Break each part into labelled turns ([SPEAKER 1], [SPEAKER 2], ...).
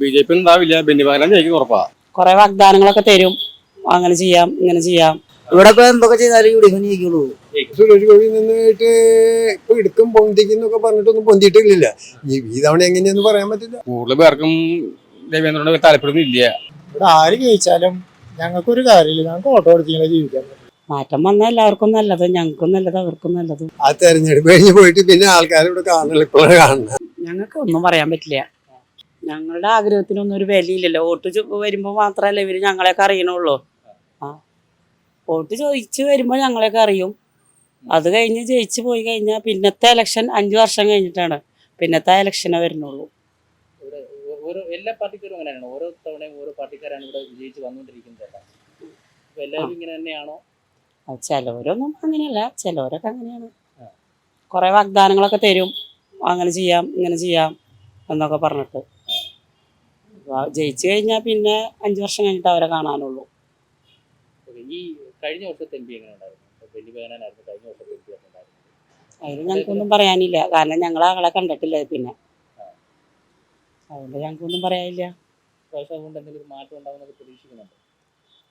[SPEAKER 1] B J P ഉണ്ടാവില്ല. ബെന്നിബാലൻ ജയിക്കും ഉറപ്പാ.
[SPEAKER 2] കുറെ വാഗ്ദാനങ്ങളൊക്കെ തരും. അങ്ങനെ ചെയ്യാം ഇങ്ങനെ ചെയ്യാം.
[SPEAKER 3] ഇവിടെ ഇപ്പൊ എന്തൊക്കെ ചെയ്താലും ജയിക്കുള്ളൂ
[SPEAKER 4] സുരേഷ് ഗോപി നിന്നിട്ട് ഇപ്പൊ എടുക്കും പൊന്തിക്കുന്നൊക്കെ പറഞ്ഞിട്ടൊന്നും പൊന്തിയിട്ടില്ല. ഈ ഈ തവണ എങ്ങനെയാന്ന് പറയാൻ പറ്റില്ല.
[SPEAKER 1] കൂടുതൽ പേർക്കും ദേവേന്ദ്രനോട് താല്പര്യമൊന്നുമില്ല
[SPEAKER 5] ഇവിടെ ആര് ജയിച്ചാലും ഞങ്ങൾക്കൊരു കാര്യമില്ല. ഞങ്ങൾക്ക് ഓട്ടോ അടിച്ചിങ്ങനെ ജീവിക്കാൻ പറ്റും.
[SPEAKER 2] മാറ്റം വന്ന എല്ലാവർക്കും നല്ലത് ഞങ്ങൾക്കും നല്ലത് അവർക്കും നല്ലത്.
[SPEAKER 4] ആ തെരഞ്ഞെടുപ്പ് കഴിഞ്ഞ് പോയിട്ട് പിന്നെ ആൾക്കാർ ഇവിടെ കാണുന്നില്ല ഇപ്പോഴാണ് കാണുന്നത്.
[SPEAKER 2] ഞങ്ങൾക്ക് ഒന്നും പറയാൻ പറ്റില്ല. ഞങ്ങളുടെ ആഗ്രഹത്തിനൊന്നും ഒരു വിലയില്ലല്ലോ. വോട്ട് വരുമ്പോൾ മാത്രമല്ല ഇവർ ഞങ്ങളെയൊക്കെ അറിയണുള്ളൂ. ആ. വോട്ട് ചോദിച്ചു വരുമ്പോൾ ഞങ്ങളെയൊക്കെ അറിയും. അത് കഴിഞ്ഞ് ജയിച്ചു പോയി കഴിഞ്ഞാൽ പിന്നത്തെ ഇലക്ഷൻ അഞ്ച് വർഷം കഴിഞ്ഞിട്ടാണ്. പിന്നത്തെ ഇലക്ഷനെ വരുന്നുള്ളൂ.
[SPEAKER 6] ഓരോ എല്ലാ പാർട്ടിക്കാരും അങ്ങനെയാണ്. ഓരോ തവണയും ഓരോ പാർട്ടിക്കാരാണ് ഇവിടെ വിജയിച്ച് വന്നുകൊണ്ടിരിക്കുന്നത് എല്ലാവരും ഇങ്ങനെ തന്നെയാണോ?
[SPEAKER 2] ചിലവരൊന്നും അങ്ങനെയല്ല. ചിലവരൊക്കെ അങ്ങനെയാണ്. കുറെ വാഗ്ദാനങ്ങളൊക്കെ തരും. അങ്ങനെ ചെയ്യാം ഇങ്ങനെ ചെയ്യാം എന്നൊക്കെ പറഞ്ഞിട്ട്. ജയിച്ചു കഴിഞ്ഞാൽ പിന്നെ അഞ്ചു വർഷം കഴിഞ്ഞിട്ട് അവരെ കാണാനുള്ളൂ.
[SPEAKER 6] ഈ കഴിഞ്ഞ വർഷത്തെ എം പി എങ്ങനെ ഉണ്ടായിരുന്നു? കഴിഞ്ഞ വർഷത്തെ എം പി
[SPEAKER 2] ഞങ്ങൾക്കൊന്നും പറയാനില്ല. കാരണം ഞങ്ങൾ ആളെ കണ്ടിട്ടില്ല പിന്നെ. അതുകൊണ്ട് ഞങ്ങൾക്കൊന്നും പറയാനില്ല.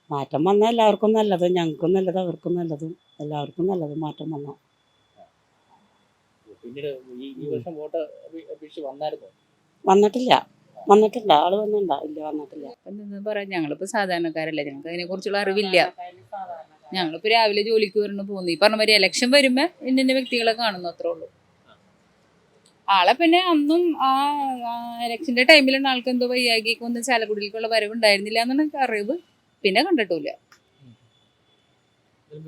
[SPEAKER 6] മാറ്റം
[SPEAKER 2] വന്നാൽ എല്ലാവർക്കും നല്ലത്. ഞങ്ങൾക്കും നല്ലത് അവർക്കും നല്ലതും. എല്ലാവർക്കും നല്ലത് മാറ്റം വന്നാൽ
[SPEAKER 6] പിന്നീട് ഈ വർഷം വോട്ട് വന്നായിരുന്നു?
[SPEAKER 2] വന്നിട്ടില്ല. വന്നിട്ടില്ല. ആൾ വന്നിട്ടുണ്ടോ ഇല്ല വന്നിട്ടില്ല.
[SPEAKER 7] പറയാം പറയാ ഞങ്ങളിപ്പോ സാധാരണക്കാരല്ല? ഞങ്ങൾക്ക് അതിനെ കുറിച്ചുള്ള അറിവില്ല. ഞങ്ങളിപ്പോ രാവിലെ ജോലിക്ക് വരണം പോകുന്നു ഈ പറഞ്ഞ മാതിരി ഇലക്ഷൻ വരുമ്പോ ഇന്ന ഇന്ന വ്യക്തികളെ കാണുന്നു അത്രേ ഉള്ളൂ. ആളെ പിന്നെ അന്നും ആ ഇലക്ഷന്റെ ടൈമിലാണ് ആൾക്ക് എന്തോ വയ്യാകിക്ക് ഒന്നും ചാലക്കുടിയിലേക്കുള്ള വരവ് ഉണ്ടായിരുന്നില്ല എന്നാണ് എനിക്ക് അറിവ്. പിന്നെ കണ്ടിട്ടില്ല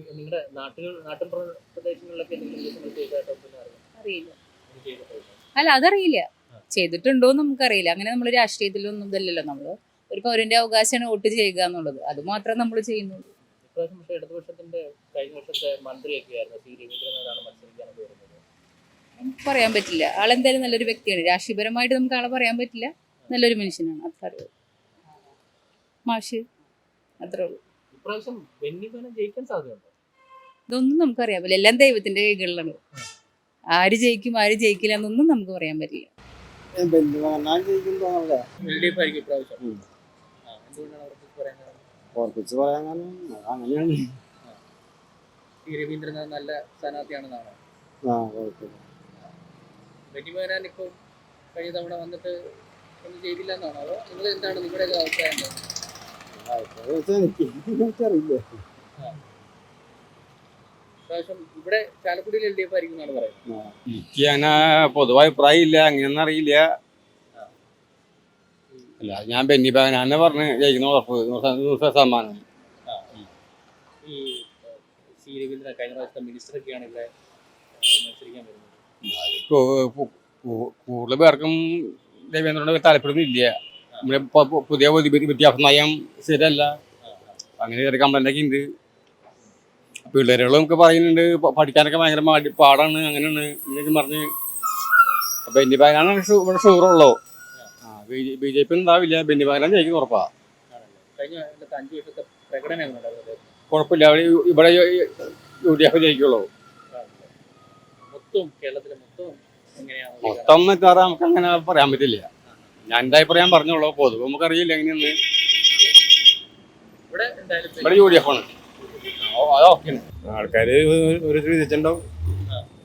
[SPEAKER 6] നിങ്ങളുടെ നാട്ടുകൾ നാട്ടിൻ പ്രദേശങ്ങളിലൊക്കെ
[SPEAKER 7] അറിയില്ല. അല്ല അതറിയില്ല. ചെയ്തിട്ടുണ്ടോ എന്ന് നമുക്കറിയില്ല. അങ്ങനെ നമ്മൾ രാഷ്ട്രീയത്തിലൊന്നും ഇതല്ലല്ലോ നമ്മൾ. ഒരു പൗരന്റെ അവകാശമാണ് വോട്ട് ചെയ്യുക എന്നുള്ളത്. അത് മാത്രമേ നമ്മൾ ചെയ്യുന്നുള്ളൂ.
[SPEAKER 6] ഇപ്രാവശ്യം പക്ഷേ ഇടതുപക്ഷത്തിന്റെ കഴിഞ്ഞ വർഷത്തെ മന്ത്രിയൊക്കെ ആയിരുന്നു. സി. രവീന്ദ്രനാഥാണ് മത്സരിക്കാനൊക്കെ വരുന്നത്
[SPEAKER 7] നമുക്ക് പറയാൻ പറ്റില്ല. ആളെന്തായാലും നല്ലൊരു വ്യക്തിയാണ്. രാഷ്ട്രീയപരമായിട്ട് നമുക്ക് ആളെ പറയാൻ പറ്റില്ല. നല്ലൊരു മനുഷ്യനാണ്. അത്ര അറിവ് മാഷ് അത്രേ ഉള്ളൂ.
[SPEAKER 6] ഇപ്രാവശ്യം ബെന്നി ബഹനാൻ ജയിക്കാൻ സാധ്യതയുണ്ടോ?
[SPEAKER 7] ഇതൊന്നും നമുക്കറിയാൻ പറ്റില്ല. എല്ലാം ദൈവത്തിന്റെ കൈകളിലാണ്. ആര് ജയിക്കും ആര് ജയിക്കില്ല എന്നൊന്നും നമുക്ക് പറയാൻ പറ്റില്ല.
[SPEAKER 5] ഓർപ്പിച്ച് പറയാൻ കാരണം അങ്ങനെയാണ്
[SPEAKER 6] സി രവീന്ദ്രനാഥ് നല്ല സ്ഥാനാർത്ഥിയാണെന്നാണ്?
[SPEAKER 5] ആ കുഴപ്പമില്ല.
[SPEAKER 6] ബെന്നി ഇപ്പോൾ കഴിഞ്ഞ തവണ വന്നിട്ട് ഒന്നും ചെയ്തില്ല എന്നാണോ അതോ നിങ്ങൾ എന്താണ് നിങ്ങളുടെ അഭിപ്രായം എന്താണ്?
[SPEAKER 5] എനിക്കറിയില്ല
[SPEAKER 6] ഇവിടെ ചാലക്കുടിയിൽ എൽ ഡി എഫ് ആയിരിക്കും എന്നാണ് പറയുന്നത്
[SPEAKER 1] എനിക്ക് അങ്ങനെ പൊതുവായ അഭിപ്രായം ഇല്ല അങ്ങനെയൊന്നും അറിയില്ല. അല്ല ഞാൻ ബെന്നി ബാഗനാന്നെ പറഞ്ഞ് ജയിക്കുന്ന ഉറപ്പ് നൂറ് ശത-
[SPEAKER 6] ഈ സി രവീന്ദ്രൻ കഴിഞ്ഞ പ്രാവശ്യത്തെ മിനിസ്റ്ററൊക്കെയാണ് ഇവിടെ മത്സരിക്കാൻ വരുന്നത്.
[SPEAKER 1] കൂടുതൽ പേർക്കും ദേവേന്ദ്രനോട് താല്പര്യമൊന്നുമില്ല. നമ്മുടെ പുതിയ വിദ്യ- വിദ്യാഭ്യാസ നയം ശരിയല്ല അങ്ങനെ ചെറിയ കംപ്ലൈന്റ് ഒക്കെ ഉണ്ട്. പിള്ളേരുകൾ നമുക്ക് പറയുന്നുണ്ട് പഠിക്കാനൊക്കെ ഭയങ്കര മടി പാടാണ് അങ്ങനെയാണ് ഇങ്ങനെയൊക്കെ പറഞ്ഞ്. ബെന്നി ബാഗാണ് ഇവിടെ ഷുഗറുള്ളൂ ബി ജെ പി ഉണ്ടാവില്ല ബെന്നി ബാഗാണ് ജയിക്കും ഉറപ്പാ. കുഴപ്പമില്ല അവിടെ ഇവിടെ യു ഡി എഫ് ജയിക്കുള്ളൂ.
[SPEAKER 6] മൊത്തം മൊത്തം
[SPEAKER 1] നമുക്ക് അങ്ങനെ പറയാൻ പറ്റില്ല. ഞാൻ എന്തായി പറയാൻ പറഞ്ഞോളൂ പൊതുവെ നമുക്കറിയില്ല എങ്ങനെയാണ്.
[SPEAKER 6] ഇവിടെ
[SPEAKER 1] യു ഡി എഫ് ആണ്. ഓ,
[SPEAKER 8] ആൾക്കാർ ഒരു വിധിച്ചിട്ടുണ്ടാവും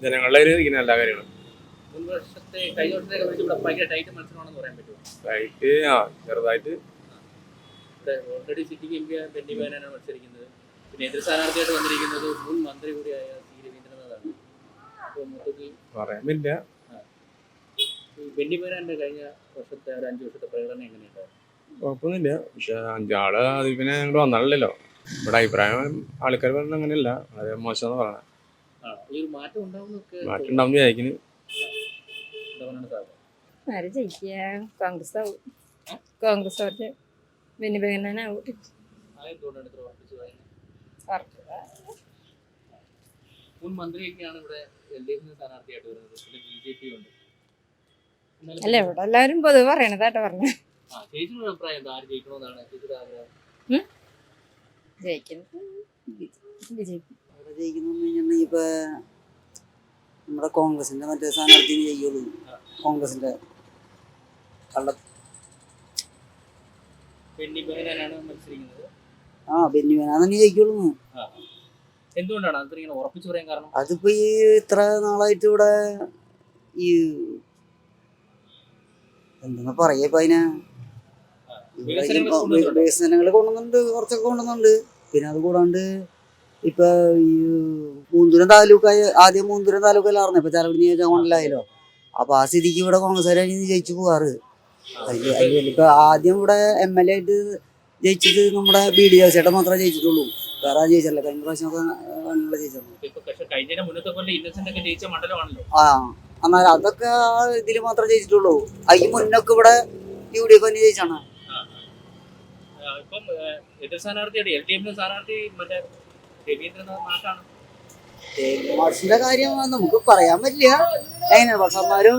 [SPEAKER 8] ജനങ്ങളുടെ ഒരു ഇങ്ങനെ എല്ലാ കാര്യങ്ങളും.
[SPEAKER 6] ടൈറ്റ്
[SPEAKER 8] ആ ചെറുതായിട്ട്.
[SPEAKER 6] ഓൾറെഡി സിറ്റിക്ക് എം പി ബെന്നി ബഹനാനാണ് മത്സരിക്കുന്നത്. പിന്നെ എതിർ സ്ഥാനാർത്ഥിയായിട്ട് വന്നിരിക്കുന്നത് മുൻ മന്ത്രി കൂടിയായ സി രവീന്ദ്രനാഥാണ്. അപ്പോൾ മൊത്തത്തിൽ
[SPEAKER 8] പറയാൻ പറ്റില്ല
[SPEAKER 6] ഈ ബെന്നി ബഹനാന്റെ കഴിഞ്ഞ വർഷത്തെ ഒരു അഞ്ച് വർഷത്തെ പ്രകടനം എങ്ങനെയുണ്ടായിരുന്നു?
[SPEAKER 8] കുഴപ്പമൊന്നുമില്ല. പക്ഷെ അഞ്ചാൾ പിന്നെ ഞങ്ങൾ വന്നാലല്ലോ ഇവിടെ അഭിപ്രായം ആൾക്കാർ പറഞ്ഞ അങ്ങനെയല്ല വളരെ മോശമെന്ന്
[SPEAKER 6] ഈ ഒരു മാറ്റം
[SPEAKER 8] ഉണ്ടാവും വിചാരിക്കുന്നു.
[SPEAKER 9] ആര് ജയിക്കുക കോൺഗ്രസ് ആവും കോൺഗ്രസ്
[SPEAKER 6] ഉണ്ട്.
[SPEAKER 9] അല്ല ഇവിടെ എല്ലാവരും പൊതുവെ പറയണതാട്ടോ പറഞ്ഞു. ജയിക്കുന്നത്
[SPEAKER 3] ജയിക്കുന്നു നമ്മുടെ കോൺഗ്രസിന്റെ മറ്റേ സ്ഥാനാർത്ഥി ചെയ്യുള്ളൂ കോൺഗ്രസിന്റെ കള്ള ആ ബെന്നി ബെനാണെന്ന് ജയിക്കുള്ളൂ.
[SPEAKER 6] എന്തുകൊണ്ടാണ് അത് ഇങ്ങനെ ഉറപ്പിച്ചു പറയാൻ കാരണം?
[SPEAKER 3] അതിപ്പോ ഈ ഇത്ര നാളായിട്ട് ഇവിടെ ഈ എന്താ പറയാ ഇപ്പൊ അതിനെ?
[SPEAKER 6] വികസനങ്ങൾ
[SPEAKER 3] കൊണ്ടുവന്നുണ്ട് കുറച്ചൊക്കെ കൊണ്ടുവന്നുണ്ട് പിന്നെ അത് കൂടാണ്ട് ഇപ്പൊ ഈ മൂന്തുരം താലൂക്കായ ആദ്യം മൂന്തുരം താലൂക്കല്ലായിരുന്നു ഇപ്പൊ ചാലക്കുടി നിയോജകമണ്ഡലമായല്ലോ അപ്പൊ ആ സ്ഥിതിക്ക് ഇവിടെ കോൺഗ്രസ് കോൺഗ്രസ്സുകാരാണ് ജയിച്ചു പോവാറ്. അതിൽ ഇപ്പൊ ആദ്യം ഇവിടെ എം എൽ എ ആയിട്ട് ജയിച്ചത് നമ്മുടെ ബി ഡി ചേട്ടൻ മാത്രമേ ജയിച്ചിട്ടുള്ളൂ. വേറെ ആരും ജയിച്ചല്ല കഴിഞ്ഞ
[SPEAKER 6] കൊല്ലം ഒക്കെ ജയിച്ച മണ്ഡലമാണല്ലോ.
[SPEAKER 3] ആ എന്നാൽ അതൊക്കെ ആ ഇതിൽ മാത്രമേ ജയിച്ചിട്ടുള്ളൂ. അതിന് മുന്നൊക്കെ ഇവിടെ യു ഡി എഫ് തന്നെ ജയിച്ചാണ്.
[SPEAKER 6] ഇപ്പം എതിർ സ്ഥാനാർത്ഥിയുടെ എൽ ഡി എഫിന്റെ സ്ഥാനാർത്ഥി മറ്റേ രവീന്ദ്രനാഥ് മാഷാണ്.
[SPEAKER 3] മാഷിന്റെ കാര്യം നമുക്ക് പറയാൻ പറ്റില്ല. എങ്ങനെയാണ് പക്ഷന്മാരും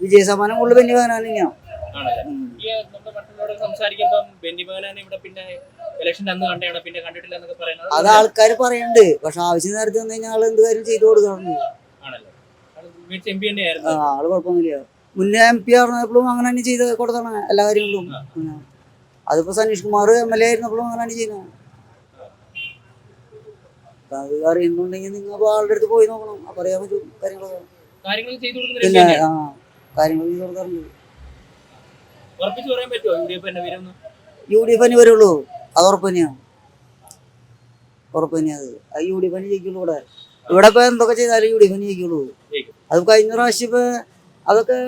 [SPEAKER 3] വിജയ സമ്മാനം കൂടുതൽ വലിയ വേനാണ് തന്നെയാണ്?
[SPEAKER 6] ആണല്ലേ? ഈ നമ്മുടെ മറ്റുള്ളവരോട് സംസാരിക്കുമ്പം ബെന്നി ഇവിടെ പിന്നെ ഇലക്ഷൻ അന്ന് കണ്ടാണ്? പിന്നെ കണ്ടിട്ടില്ല എന്നൊക്കെ പറയുന്നത്
[SPEAKER 3] അത് ആൾക്കാർ പറയുന്നുണ്ട് പക്ഷെ ആവശ്യം നേരത്തെ വന്നു കഴിഞ്ഞാൽ എന്ത് കാര്യം ചെയ്തു കൊടുക്കാറുണ്ട്? ആൾ കുഴപ്പമൊന്നുമില്ല. മുന്നേ എം പി ആർന്നപ്പോഴും അങ്ങനെ തന്നെ ചെയ്ത് കൊടുത്താണ് എല്ലാ കാര്യങ്ങളിലും അതിപ്പോ Saneesh Kumar M L A ആയിരുന്നപ്പോഴും അങ്ങനെ ചെയ്യുന്നത്. അപ്പൊ അത് അറിയുന്നുണ്ടെങ്കിൽ നിങ്ങൾ ആളുടെ അടുത്ത് പോയി നോക്കണം. അപ്പൊ അറിയാൻ പറ്റും കാര്യങ്ങളൊക്കെ. പിന്നെ ആ കാര്യങ്ങൾ ചെയ്ത് കൊടുക്കാറുണ്ട്.
[SPEAKER 6] യു ഡി എഫ് തന്നെ
[SPEAKER 3] വരുള്ളൂ. അത് ഉറപ്പ് തന്നെയാണ് ഉറപ്പ് തന്നെയാണ് അത്. യു ഡി എഫ് തന്നെ ജയിക്കുള്ളൂ ഇവിടെ. ഇവിടെ ഇപ്പൊ എന്തൊക്കെ ചെയ്താലും യു ഡി എഫ് തന്നെ ജയിക്കുള്ളൂ അത് കഴിഞ്ഞ പ്രാവശ്യം ഇപ്പൊ അതൊക്കെ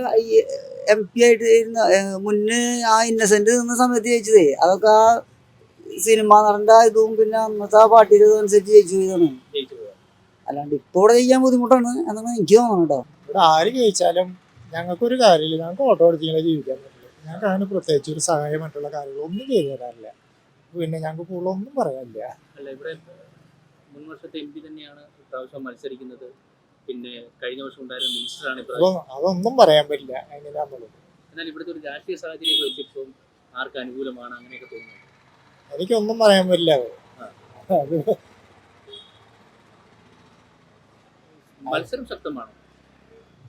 [SPEAKER 3] എം പി ആയിട്ട് ഇരുന്ന മുന്നേ ആ ഇന്നസെന്റ് നിന്ന സമയത്ത് ജയിച്ചതേ. അതൊക്കെ ആ സിനിമ നടന്റെ ഇതും പിന്നെ അന്നത്തെ ആ പാട്ടിന്റെ ഇതും അനുസരിച്ച് ജയിച്ചു
[SPEAKER 6] പോകാം
[SPEAKER 3] അല്ലാണ്ട് ഇപ്പൊ ഇവിടെ ചെയ്യാൻ ബുദ്ധിമുട്ടാണ് എന്നാണ് എനിക്ക് തോന്നുന്നത് കേട്ടോ.
[SPEAKER 5] ഇവിടെ ആര് ജയിച്ചാലും ഞങ്ങൾക്കൊരു കാര്യമില്ല. ഞങ്ങൾക്ക് ഓട്ടോ എടുത്തിങ്ങനെ ജീവിക്കാൻ പറ്റില്ല. ഞങ്ങൾക്ക് അങ്ങനെ പ്രത്യേകിച്ച് ഒരു സഹായം മറ്റുള്ള കാര്യങ്ങൾ ഒന്നും ചെയ്തു തരാറില്ല. പിന്നെ ഞങ്ങൾക്ക് കൂടുതലൊന്നും പറയാനില്ല.
[SPEAKER 6] അല്ല ഇവിടെ മുൻ വർഷത്തെ എം പി തന്നെയാണ് ഇപ്രാവശ്യം മത്സരിക്കുന്നത്. പിന്നെ കഴിഞ്ഞ വർഷം ഉണ്ടായിരുന്ന മിനിസ്റ്ററാണ്
[SPEAKER 5] അതൊന്നും പറയാൻ പറ്റില്ല എങ്ങനെയാന്നുള്ളത്
[SPEAKER 6] എന്നാൽ ഇവിടുത്തെ ഒരു രാഷ്ട്രീയ സാഹചര്യം വെച്ചിപ്പം ആർക്ക് അനുകൂലമാണ് അങ്ങനെയൊക്കെ തോന്നുന്നു
[SPEAKER 5] എനിക്കൊന്നും പറയാൻ പറ്റില്ല. അത്
[SPEAKER 6] മത്സരം ശക്തമാണ്?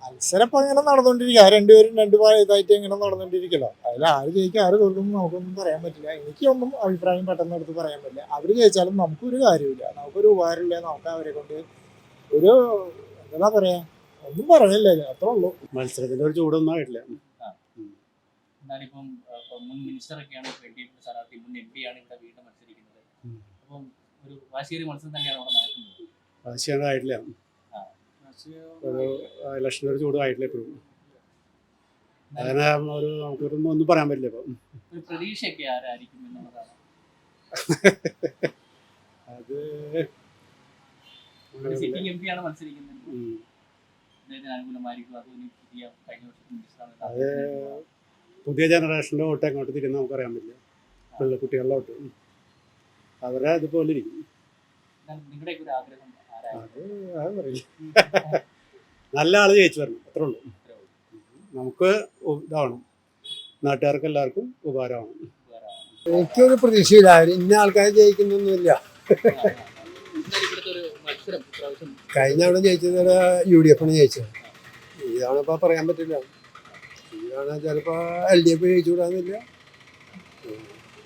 [SPEAKER 5] മത്സരം ഇപ്പൊ അങ്ങനെ നടന്നുകൊണ്ടിരിക്കുക രണ്ടുപേരും രണ്ടു ഇതായിട്ട് ഇങ്ങനെ നടന്നുകൊണ്ടിരിക്കലോ അതിൽ ആര് ജയിക്കും ആര് തോൽക്കും നമുക്കൊന്നും പറയാൻ പറ്റില്ല. എനിക്കൊന്നും അഭിപ്രായം പെട്ടെന്ന് എടുത്ത് പറയാൻ പറ്റില്ല. അവർ ജയിച്ചാലും നമുക്കൊരു കാര്യമില്ല നമുക്കൊരു ഉപകാരമില്ല. നമുക്ക് അവരെ കൊണ്ട് ഒരു എന്താ പറയാ? ഒന്നും പറയണില്ല അത്രേ ഉള്ളൂ.
[SPEAKER 10] മത്സരത്തിന്റെ ഒരു ചൂടൊന്നും ആയിട്ടില്ല.
[SPEAKER 6] എന്നാലിപ്പം മുൻ മിനിസ്റ്ററൊക്കെയാണ് സ്ഥാനാർത്ഥി മുൻ എം പി ആണ് ഇവിടെ വീണ്ടും മത്സരിക്കുന്നത്.
[SPEAKER 10] ഉം.
[SPEAKER 6] അപ്പം ഒരു വാശിയേറി മത്സരം തന്നെയാണ് അവിടെ നടക്കുന്നത്.
[SPEAKER 10] ആയിട്ടില്ല. ഒരു ഇലക്ഷന്റെ ഒരു ചൂടും ആയിട്ടില്ല ഇപ്പോഴും. അങ്ങനെ ഒരു ഒന്നും പറയാൻ പറ്റില്ല ഇപ്പം.
[SPEAKER 6] ഒരു പ്രതീക്ഷയൊക്കെ ആരായിരിക്കും എന്നുള്ളതാണ്.
[SPEAKER 10] അത്
[SPEAKER 6] ഒരു സിറ്റിംഗ് എം പി ആണ് മത്സരിക്കുന്നത്. അതോ പുതിയ
[SPEAKER 10] ജനറേഷന്റെ വോട്ട് എങ്ങോട്ട് തിരിഞ്ഞ് നമുക്കറിയാൻ പറ്റില്ല. പിള്ളേ കുട്ടികളുടെ വോട്ട് അവരെ അതുപോലെ ഇരിക്കും. അത് അത് പറയില്ല. നല്ല ആൾ ജയിച്ചു വരണം. അത്രേ ഉള്ളൂ. നമുക്ക് ഇതാവണം. നാട്ടുകാർക്ക് എല്ലാവർക്കും ഉപകാരമാണ്
[SPEAKER 4] എനിക്കൊരു പ്രതീക്ഷയില്ല. ഇന്ന ആൾക്കാർ ജയിക്കുന്നൊന്നുമില്ല. കഴിഞ്ഞ തവണ ജയിച്ചത് യു ഡി എഫാണ് ജയിച്ചത്. ഇതാണ് ഇപ്പോൾ പറയാൻ പറ്റില്ല. ഇതാണ് ചിലപ്പോൾ എൽ ഡി എഫ് ജയിച്ചുകൂടാന്നില്ല.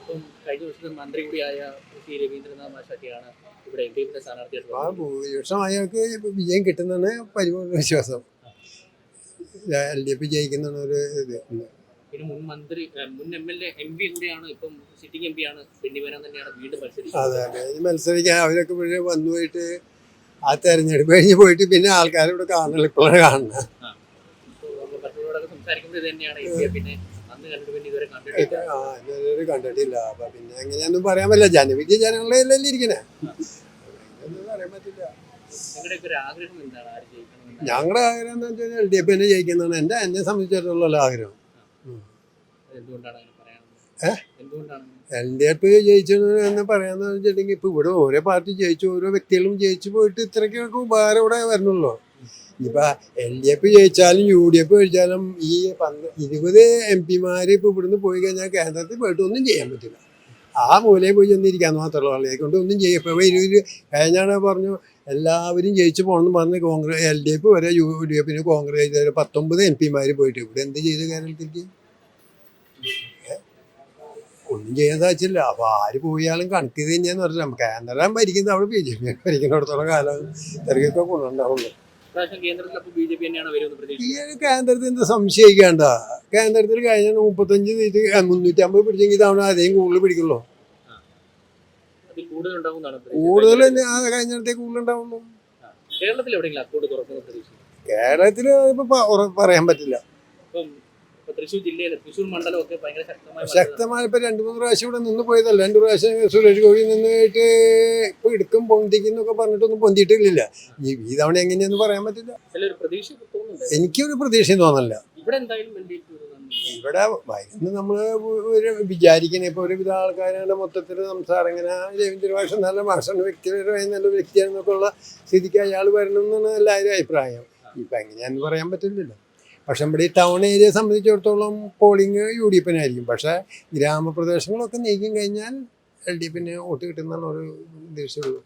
[SPEAKER 6] കൂടാന്നില്ല കഴിഞ്ഞ മന്ത്രി കൂടിയായ സി രവീന്ദ്രനാഥ് മാഷൊക്കെയാണ് ഇവിടെ സ്ഥാനാർത്ഥിയായിട്ട്
[SPEAKER 4] ആ
[SPEAKER 6] വരുന്നത്.
[SPEAKER 4] ഭൂരിപക്ഷം അയാൾക്ക് വിജയം കിട്ടുന്നതാണ് പരിപൂർണ വിശ്വാസം. എൽ ഡി എഫ് ജയിക്കുന്നതാണ് ഒരു ഇത്.
[SPEAKER 6] പിന്നെ മുൻ മന്ത്രി മുൻ M L A M P കൂടിയാണ് ഇപ്പം സിറ്റിംഗ് എം പി ആണ്. തന്നെയാണ് വീണ്ടും
[SPEAKER 4] അതെ അതെ. മത്സരിക്കാൻ അവരൊക്കെ വന്നു പോയിട്ട് ആ തെരഞ്ഞെടുപ്പ് കഴിഞ്ഞ് പോയിട്ട് പിന്നെ ആൾക്കാരോട് കാണുന്നില്ല ഇപ്പോഴാണ് കാണുന്നത്.
[SPEAKER 6] കണ്ടിട്ട് പിന്നെ കണ്ടിട്ടില്ല.
[SPEAKER 4] അപ്പൊ പിന്നെ എങ്ങനെയൊന്നും പറയാൻ പറ്റില്ല. ജനവിധി ജനങ്ങളെ അല്ലേ ഇരിക്കണേ പറയാൻ പറ്റില്ല. ഞങ്ങളുടെ ആഗ്രഹം എന്താ വെച്ചാൽ എൽ ഡി എഫ് തന്നെ ജയിക്കുന്നതാണ് എന്റെ എന്നെ സംബന്ധിച്ചിടത്തോളം ആഗ്രഹം.
[SPEAKER 6] എന്തുകൊണ്ടാണ്
[SPEAKER 4] എൽ ഡി എഫ് ജയിച്ചു എന്ന് പറയാന്ന് വെച്ചിട്ടുണ്ടെങ്കിൽ ഇപ്പൊ ഇവിടെ ഓരോ പാർട്ടി ജയിച്ചു ഓരോ വ്യക്തികളും ജയിച്ചു പോയിട്ട് ഇത്രയ്ക്കൊക്കെ ഉപകാരം ഇവിടെ വരണല്ലോ ഇപ്പൊ എൽ ഡി എഫ് ജയിച്ചാലും യു ഡി എഫ് ജയിച്ചാലും ഈ ഇരുപത് എം പിമാര് ഇപ്പൊ ഇവിടുന്ന് പോയി കഴിഞ്ഞാൽ കേന്ദ്രത്തിൽ പോയിട്ട് ഒന്നും ചെയ്യാൻ പറ്റില്ല. ആ മൂലയിൽ പോയി ചെന്നിരിക്കാന്ന് മാത്രമേ ഉള്ളൂ. അവളെ കൊണ്ട് ഒന്നും ചെയ്യും. ഇപ്പൊ ഇരുപത് കഴിഞ്ഞാണ് പറഞ്ഞു എല്ലാവരും ജയിച്ചു പോകണമെന്ന് പറഞ്ഞ് കോൺഗ്രസ് എൽ ഡി എഫ് വരെ യു ഡി എഫിന് കോൺഗ്രസ് പത്തൊമ്പത് എം പിമാര് പോയിട്ട് ഇവിടെ എന്ത് ചെയ്തു കേരളത്തിലേക്ക്? ഒന്നും ചെയ്യാൻ സാധിച്ചില്ല. അപ്പൊ ആര് പോയാലും കണക്ക് ചെയ്ത് തന്നെയാന്ന് പറഞ്ഞാൽ കേന്ദ്രം ഭരിക്കുന്നത് അവിടെ ബി ജെ പി ഭരിക്കുന്നിടത്തോളം കാലം തിരക്കൊക്കെ കൊണ്ടുണ്ടാവുള്ളൂ
[SPEAKER 6] കേന്ദ്രത്തിൽ അപ്പോൾ
[SPEAKER 4] എന്താ സംശയിക്കേണ്ട? കേന്ദ്രത്തിൽ കഴിഞ്ഞ മുപ്പത്തഞ്ച് സീറ്റ് മുന്നൂറ്റി അമ്പത് പിടിച്ചെങ്കിൽ തവണ അതേം കൂടുതൽ പിടിക്കുള്ളൂ.
[SPEAKER 6] കൂടുതൽ
[SPEAKER 4] കഴിഞ്ഞിടത്തേക്ക് കൂടുതൽ ഉണ്ടാവുള്ളൂ
[SPEAKER 6] കേരളത്തിൽ
[SPEAKER 4] കേരളത്തിൽ ഇപ്പൊ പറയാൻ പറ്റില്ല.
[SPEAKER 6] തൃശ്ശൂർ ജില്ലയിൽ തൃശ്ശൂർ മണ്ഡലം ഒക്കെ ഭയങ്കര ശക്തമായ.
[SPEAKER 4] ശക്തമായ ഇപ്പൊ രണ്ടു മൂന്ന് പ്രാവശ്യം ഇവിടെ നിന്ന് പോയതല്ല. രണ്ടു പ്രാവശ്യം സുരേഷ് ഗോപി നിന്നായിട്ട് ഇപ്പൊ എടുക്കും പൊന്തിക്കുന്നൊക്കെ പറഞ്ഞിട്ടൊന്നും പൊന്തിയിട്ടില്ല ഈ ഈ തവണ എങ്ങനെയെന്ന് പറയാൻ പറ്റില്ല.
[SPEAKER 6] പ്രതീക്ഷ
[SPEAKER 4] എനിക്കൊരു പ്രതീക്ഷയും തോന്നല്ല
[SPEAKER 6] ഇവിടെ എന്തായാലും
[SPEAKER 4] ഇവിടെ വരുന്ന നമ്മൾ ഒരു വിചാരിക്കണേ ഇപ്പൊ ഒരുവിധ ആൾക്കാരുടെ മൊത്തത്തിൽ സംസാരം ഇങ്ങനെ രവീന്ദ്ര ഭാഷ നല്ല ഭാഷ വ്യക്തിപരമായി നല്ല വ്യക്തിയാണെന്നൊക്കെ ഉള്ള സ്ഥിതിക്ക് അയാൾ വരണം എന്നാണ് എല്ലാവരും അഭിപ്രായം. ഇപ്പൊ എങ്ങനെയാന്ന് പറയാൻ പറ്റില്ലല്ലോ. പക്ഷെ നമ്മുടെ ഈ ടൗൺ ഏരിയയെ സംബന്ധിച്ചിടത്തോളം പോളിംഗ് യു ഡി എഫിനായിരിക്കും പക്ഷെ ഗ്രാമപ്രദേശങ്ങളൊക്കെ നീക്കം കഴിഞ്ഞാൽ എൽ ഡി എഫിന് വോട്ട് കിട്ടുന്നുള്ളൊരു ഉദ്ദേശമുള്ളൂ